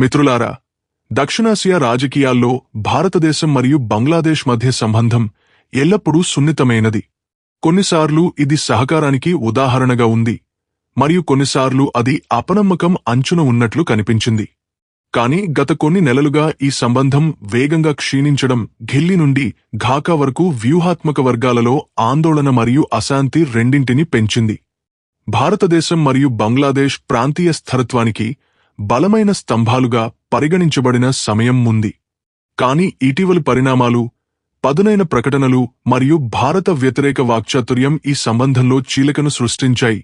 మిత్రులారా దక్షిణాసియా రాజకీయాల్లో భారతదేశం మరియు బంగ్లాదేశ్ మధ్య సంబంధం ఎల్లప్పుడూ సున్నితమైనది. కొన్నిసార్లు ఇది సహకారానికి ఉదాహరణగా ఉంది మరియు కొన్నిసార్లు అది అపనమ్మకం అంచున ఉన్నట్లు కనిపించింది. కాని గత కొన్ని నెలలుగా ఈ సంబంధం వేగంగా క్షీణించడం ఢిల్లీ నుండి ఘాకా వరకు వ్యూహాత్మక వర్గాలలో ఆందోళన మరియు అశాంతి రెండింటినీ పెంచింది. భారతదేశం మరియు బంగ్లాదేశ్ ప్రాంతీయ స్థిరత్వానికి బలమైన స్తంభాలుగా పరిగణించబడిన సమయం ఉంది. కాని ఇటీవలి పరిణామాలు పదునైన ప్రకటనలు మరియు భారత వ్యతిరేక వాక్చాతుర్యం ఈ సంబంధంలో చీలికను సృష్టించాయి.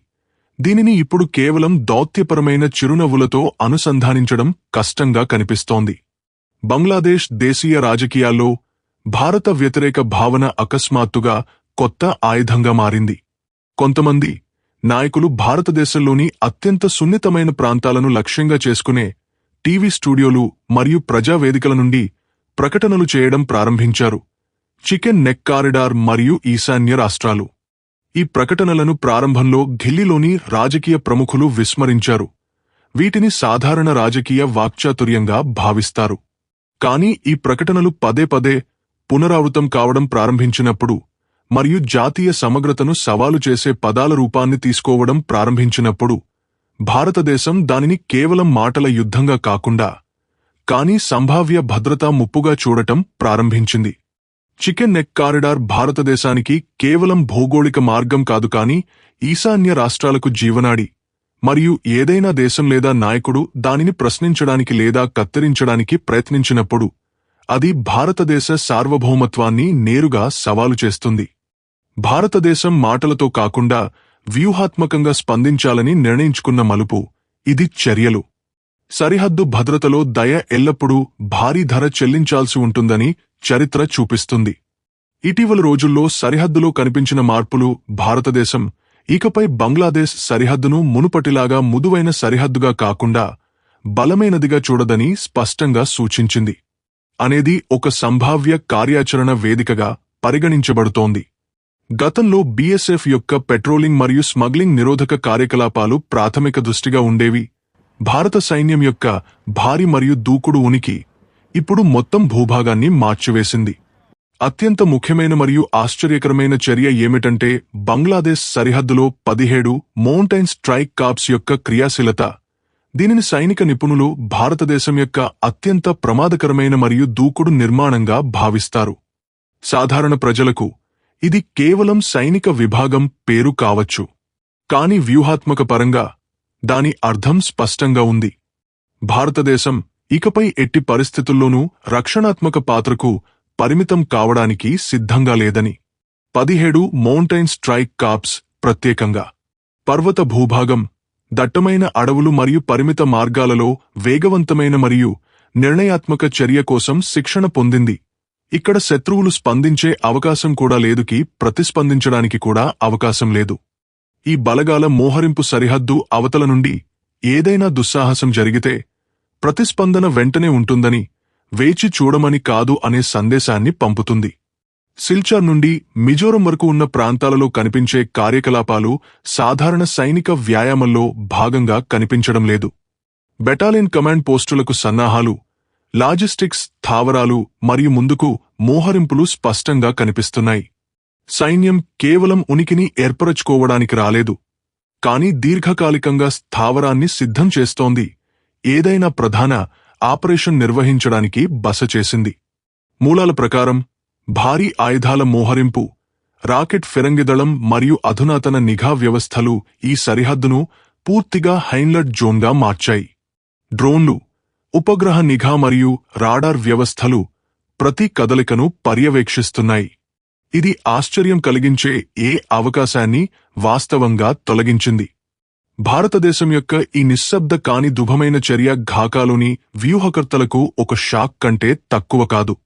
దీనిని ఇప్పుడు కేవలం దౌత్యపరమైన చిరునవ్వులతో అనుసంధానించడం కష్టంగా కనిపిస్తోంది. బంగ్లాదేశ్ దేశీయ రాజకీయాల్లో భారత వ్యతిరేక భావన అకస్మాత్తుగా కొత్త ఆయుధంగా మారింది. కొంతమంది నాయకులు భారతదేశంలోని అత్యంత సున్నితమైన ప్రాంతాలను లక్ష్యంగా చేసుకునే టీవీ స్టూడియోలు మరియు ప్రజావేదికల నుండి ప్రకటనలు చేయడం ప్రారంభించారు. చికెన్ నెక్ కారిడార్ మరియు ఈశాన్య రాష్ట్రాలు. ఈ ప్రకటనలను ప్రారంభంలో ఢిల్లీలోని రాజకీయ ప్రముఖులు విస్మరించారు. వీటిని సాధారణ రాజకీయ వాక్చాతుర్యంగా భావిస్తారు. కానీ ఈ ప్రకటనలు పదే పదే పునరావృతం కావడం ప్రారంభించినప్పుడు మరియు జాతీయ సమగ్రతను సవాలు చేసే పదాల రూపాన్ని తీసుకోవడం ప్రారంభించినప్పుడు భారతదేశం దానిని కేవలం మాటల యుద్ధంగా కాకుండా కానీ సంభావ్య భద్రతా ముప్పుగా చూడటం ప్రారంభించింది. చికెన్ నెక్ కారిడార్ భారతదేశానికి కేవలం భౌగోళిక మార్గం కాదు కాని ఈశాన్య రాష్ట్రాలకు జీవనాడి మరియు ఏదైనా దేశం లేదా నాయకుడు దానిని ప్రశ్నించడానికి లేదా కత్తిరించడానికి ప్రయత్నించినప్పుడు అది భారతదేశ సార్వభౌమత్వాన్ని నేరుగా సవాలు చేస్తుంది. భారతదేశం మాటలతో కాకుండా వ్యూహాత్మకంగా స్పందించాలని నిర్ణయించుకున్న మలుపు ఇది చర్యలు. సరిహద్దు భద్రతలో దయ ఎల్లప్పుడూ భారీ ధర చెల్లించాల్సి ఉంటుందని చరిత్ర చూపిస్తుంది. ఇటీవల రోజుల్లో సరిహద్దులో కనిపించిన మార్పులు భారతదేశం ఇకపై బంగ్లాదేశ్ సరిహద్దును మునుపటిలాగా ముదువైన సరిహద్దుగా కాకుండా బలమైనదిగా చూడదని స్పష్టంగా సూచించింది. అనేది ఒక సంభావ్య కార్యాచరణ వేదికగా పరిగణించబడుతోంది. గతంలో బీఎస్ఎఫ్ యొక్క పెట్రోలింగ్ మరియు స్మగ్లింగ్ నిరోధక కార్యకలాపాలు ప్రాథమిక దృష్టిగా ఉండేవి. భారత సైన్యం యొక్క భారీ మరియు దూకుడు ఉనికి ఇప్పుడు మొత్తం భూభాగాన్ని మార్చివేసింది. అత్యంత ముఖ్యమైన మరియు ఆశ్చర్యకరమైన చర్య ఏమిటంటే బంగ్లాదేశ్ సరిహద్దులో పదిహేడు మౌంటైన్ స్ట్రైక్ కాప్స్ యొక్క క్రియాశీలత. దీనిని సైనిక నిపుణులు భారతదేశం యొక్క అత్యంత ప్రమాదకరమైన మరియు దూకుడు నిర్మాణంగా భావిస్తారు. సాధారణ ప్రజలకు ఇది కేవలం సైనిక విభాగం పేరు కావచ్చు. కాని వ్యూహాత్మక పరంగా దాని అర్థం స్పష్టంగా ఉంది. భారతదేశం ఇకపై ఎట్టి పరిస్థితుల్లోనూ రక్షణాత్మక పాత్రకు పరిమితం కావడానికి సిద్ధంగా లేదని. పదిహేడు మౌంటైన్ స్ట్రైక్ కాప్స్ ప్రత్యేకంగా. పర్వత భూభాగం దట్టమైన అడవులు మరియు పరిమిత మార్గాలలో వేగవంతమైన మరియు నిర్ణయాత్మక చర్య కోసం శిక్షణ పొందింది. ఇక్కడ శత్రువులు స్పందించే అవకాశం కూడా లేదుకి ప్రతిస్పందించడానికి కూడా అవకాశం లేదు. ఈ బలగాల మోహరింపు సరిహద్దు అవతల నుండి ఏదైనా దుస్సాహసం జరిగితే ప్రతిస్పందన వెంటనే ఉంటుందని వేచి చూడమని కాదు అనే సందేశాన్ని పంపుతుంది. సిల్చార్ నుండి మిజోరం వరకు ఉన్న ప్రాంతాలలో కనిపించే కార్యకలాపాలు సాధారణ సైనిక వ్యాయామంలో భాగంగా కనిపించడం లేదు. బెటాలియన్ కమాండ్ పోస్టులకు సన్నాహాలు లాజిస్టిక్స్ స్థావరాలు మరియు ముందుకు మోహరింపులు స్పష్టంగా కనిపిస్తున్నాయి. సైన్యం కేవలం ఉనికిని ఏర్పరచుకోవడానికి రాలేదు. కాని దీర్ఘకాలికంగా స్థావరాన్ని సిద్ధం చేస్తోంది. ఏదైనా ప్రధాన ఆపరేషన్ నిర్వహించడానికి బస చేసింది. మూలాల ప్రకారం భారీ ఆయుధాల మోహరింపు రాకెట్ ఫిరంగిదళం మరియు అధునాతన నిఘా వ్యవస్థలు ఈ సరిహద్దును పూర్తిగా హైన్లట్ జోన్గా మార్చాయి. డ్రోన్లు ఉపగ్రహ నిఘా మరియు రాడార్ వ్యవస్థలు ప్రతి కదలికను పర్యవేక్షిస్తున్నాయి. ఇది ఆశ్చర్యం కలిగించే ఏ అవకాశాన్ని వాస్తవంగా తొలగించింది. భారతదేశం యొక్క ఈ నిశ్శబ్ద కాని దుభమైన చర్య ఘాకాలోని వ్యూహకర్తలకు ఒక షాక్ కంటే తక్కువ కాదు.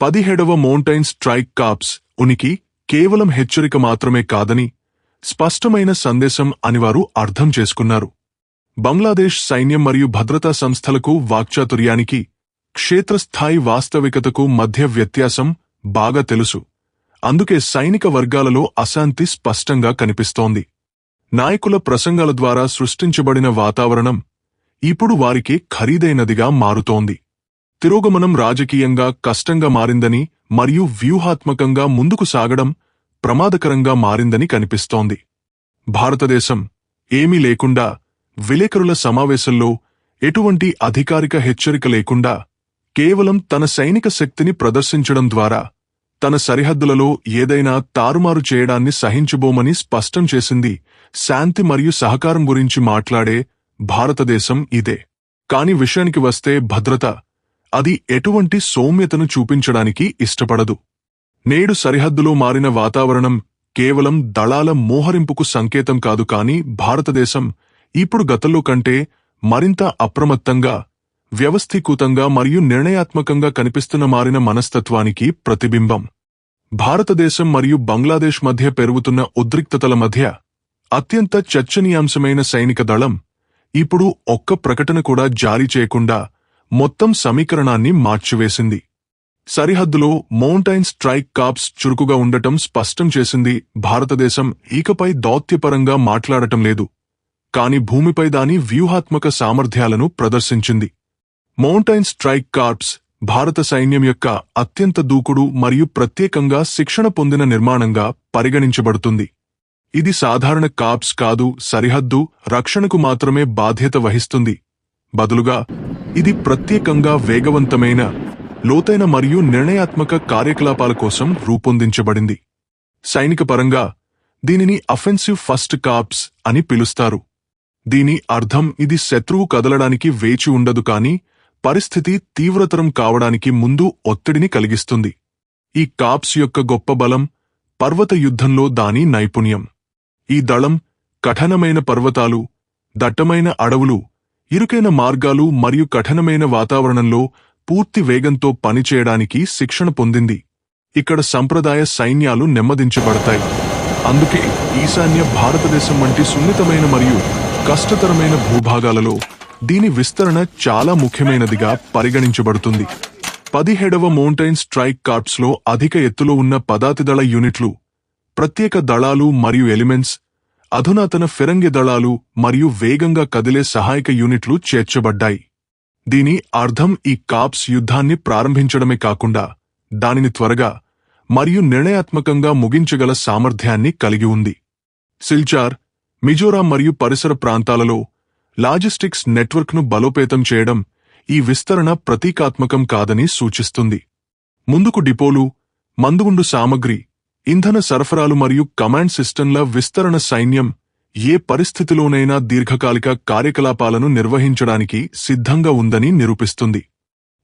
పదిహేడవ మౌంటైన్ స్ట్రైక్ కాప్స్ ఉనికి కేవలం హెచ్చరిక మాత్రమే కాదని స్పష్టమైన సందేశం అని వారు అర్థం చేసుకున్నారు. బంగ్లాదేశ్ సైన్యం మరియు భద్రతా సంస్థలకు వాక్చాతుర్యానికి క్షేత్రస్థాయి వాస్తవికతకు మధ్య వ్యత్యాసం బాగా తెలుసు. అందుకే సైనిక వర్గాలలో అశాంతి స్పష్టంగా కనిపిస్తోంది. నాయకుల ప్రసంగాల ద్వారా సృష్టించబడిన వాతావరణం ఇప్పుడు వారికి ఖరీదైనదిగా మారుతోంది. తిరోగమనం రాజకీయంగా కష్టంగా మారిందని మరియు వ్యూహాత్మకంగా ముందుకు సాగడం ప్రమాదకరంగా మారిందని కనిపిస్తోంది. భారతదేశం ఏమీ లేకుండా విలేకరుల సమావేశంలో ఎటువంటి అధికారిక హెచ్చరిక లేకుండా కేవలం తన సైనిక శక్తిని ప్రదర్శించడం ద్వారా తన సరిహద్దులలో ఏదైనా తారుమారు చేయడాన్ని సహించబోమని స్పష్టం చేసింది శాంతి మరియు సహకారం గురించి మాట్లాడే భారతదేశం ఇదే. కాని విషయానికి వస్తే భద్రత అది ఎటువంటి సౌమ్యతను చూపించడానికి ఇష్టపడదు. నేడు సరిహద్దులో మారిన వాతావరణం కేవలం దళాల మోహరింపుకు సంకేతం కాదు కాని భారతదేశం ఇప్పుడు గతంలో కంటే మరింత అప్రమత్తంగా వ్యవస్థీకృతంగా మరియు నిర్ణయాత్మకంగా కనిపిస్తున్న మారిన మనస్తత్వానికి ప్రతిబింబం. భారతదేశం మరియు బంగ్లాదేశ్ మధ్య పెరుగుతున్న ఉద్రిక్తతల మధ్య అత్యంత చర్చనీయాంశమైన సైనిక దళం ఇప్పుడు ఒక్క ప్రకటన కూడా జారీ చేయకుండా మొత్తం సమీకరణాన్ని మార్చివేసింది. సరిహద్దులో మౌంటైన్ స్ట్రైక్ కాప్స్ చురుకుగా ఉండటం స్పష్టం చేసింది భారతదేశం ఇకపై దౌత్యపరంగా మాట్లాడటం లేదు. కాని భూమిపై దాని వ్యూహాత్మక సామర్థ్యాలను ప్రదర్శించింది. మౌంటైన్ స్ట్రైక్ కార్ప్స్ భారత సైన్యం యొక్క అత్యంత దూకుడు మరియు ప్రత్యేకంగా శిక్షణ పొందిన నిర్మాణంగా పరిగణించబడుతుంది. ఇది సాధారణ కాప్స్ కాదు సరిహద్దు రక్షణకు మాత్రమే బాధ్యత వహిస్తుంది. బదులుగా ఇది ప్రత్యేకంగా వేగవంతమైన లోతైన మరియు నిర్ణయాత్మక కార్యకలాపాల కోసం రూపొందించబడింది. సైనిక పరంగా దీనిని అఫెన్సివ్ ఫస్ట్ కాప్స్ అని పిలుస్తారు. దీని అర్థం ఇది శత్రువు కదలడానికి వేచి ఉండదు కాని పరిస్థితి తీవ్రతరం కావడానికి ముందు ఒత్తిడిని కలిగిస్తుంది. ఈ కాప్స్ యొక్క గొప్ప బలం పర్వత యుద్ధంలో దాని నైపుణ్యం. ఈ దళం కఠినమైన పర్వతాలు దట్టమైన అడవులు ఇరుకైన మార్గాలు మరియు కఠినమైన వాతావరణంలో పూర్తి వేగంతో పనిచేయడానికి శిక్షణ పొందింది. ఇక్కడ సంప్రదాయ సైన్యాలు నెమ్మదించబడతాయి. అందుకే ఈశాన్య భారతదేశం వంటి సున్నితమైన మరియు కష్టతరమైన భూభాగాలలో దీని విస్తరణ చాలా ముఖ్యమైనదిగా పరిగణించబడుతుంది. పదిహేడవ మౌంటైన్ స్ట్రైక్ కార్ప్స్లో అధిక ఎత్తులో ఉన్న పదాతిదళ యూనిట్లు ప్రత్యేక దళాలు మరియు ఎలిమెంట్స్ అధునాతన ఫిరంగి దళాలు మరియు వేగంగా కదిలే సహాయక యూనిట్లు చేర్చబడ్డాయి. దీని అర్థం ఈ కాప్స్ యుద్ధాన్ని ప్రారంభించడమే కాకుండా దానిని త్వరగా మరియు నిర్ణయాత్మకంగా ముగించగల సామర్థ్యాన్ని కలిగి ఉంది. సిల్చార్ మిజోరాం మరియు పరిసర ప్రాంతాలలో లాజిస్టిక్స్ నెట్వర్క్ను బలోపేతం చేయడం ఈ విస్తరణ ప్రతీకాత్మకం కాదని సూచిస్తుంది. ముందుకు డిపోలు మందుగుండు సామగ్రి ఇంధన సరఫరాలు మరియు కమాండ్ సిస్టంల విస్తరణ సైన్యం ఏ పరిస్థితిలోనైనా దీర్ఘకాలిక కార్యకలాపాలను నిర్వహించడానికి సిద్ధంగా ఉందని నిరూపిస్తుంది.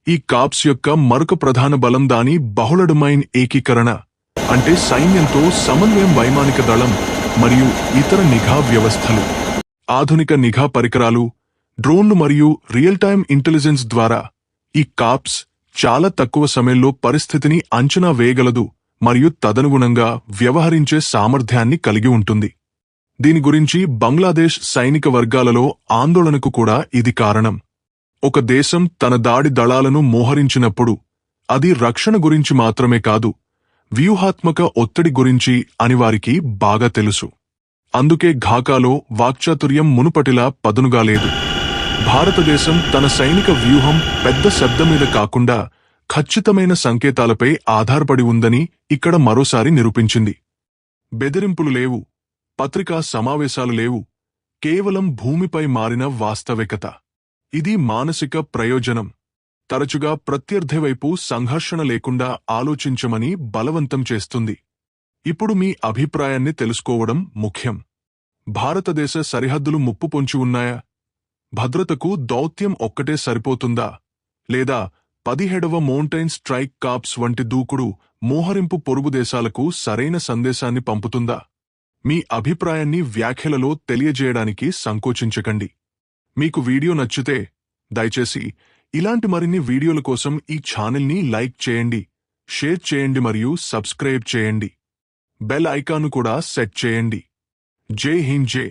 ఈ కాప్స్ యొక్క మరొక ప్రధాన బలం దాని బహుళ డొమైన్ ఏకీకరణ అంటే సైన్యంతో సమన్వయం వైమానిక దళం మరియు ఇతర నిఘా వ్యవస్థలు. ఆధునిక నిఘా పరికరాలు డ్రోన్లు మరియు రియల్ టైమ్ ఇంటెలిజెన్స్ ద్వారా ఈ కాప్స్ చాలా తక్కువ సమయంలో పరిస్థితిని అంచనా వేయగలదు మరియు తదనుగుణంగా వ్యవహరించే సామర్థ్యాన్ని కలిగి ఉంటుంది. దీని గురించి బంగ్లాదేశ్ సైనిక వర్గాలలో ఆందోళనకు కూడా ఇది కారణం. ఒక దేశం తన దాడి దళాలను మోహరించినప్పుడు అది రక్షణ గురించి మాత్రమే కాదు వ్యూహాత్మక ఒత్తిడి గురించి అని వారికి బాగా తెలుసు. అందుకే ఘాకాలో వాక్చాతుర్యం మునుపటిలా పదునుగా లేదు. భారతదేశం తన సైనిక వ్యూహం పెద్ద శబ్దం మీద కాకుండా ఖచ్చితమైన సంకేతాలపై ఆధారపడి ఉందని ఇక్కడ మరోసారి నిరూపించింది. బెదిరింపులు లేవు. పత్రికా సమావేశాలు లేవు. కేవలం భూమిపై మారిన వాస్తవికత. ఇది మానసిక ప్రయోజనం. తరచుగా ప్రత్యర్థి వైపు సంఘర్షణ లేకుండా ఆలోచించమని బలవంతం చేస్తుంది. ఇప్పుడు మీ అభిప్రాయాన్ని తెలుసుకోవడం ముఖ్యం. భారతదేశ సరిహద్దులు ముప్పు పొంచి ఉన్నాయా? భద్రతకు దౌత్యం ఒక్కటే సరిపోతుందా? లేదా పదిహేడవ మౌంటైన్ స్ట్రైక్ కాప్స్ వంటి దూకుడు మోహరింపు పొరుగు దేశాలకు సరైన సందేశాన్ని పంపుతుందా? మీ అభిప్రాయాన్ని వ్యాఖ్యలలో తెలియజేయడానికి సంకోచించకండి. మీకు వీడియో నచ్చితే దయచేసి ఇలాంటి మరిన్ని వీడియోల కోసం ఈ ఛానల్ని లైక్ చేయండి షేర్ చేయండి మరియు సబ్స్క్రైబ్ చేయండి. బెల్ ఐకాను కూడా సెట్ చేయండి. జై హింద్ జై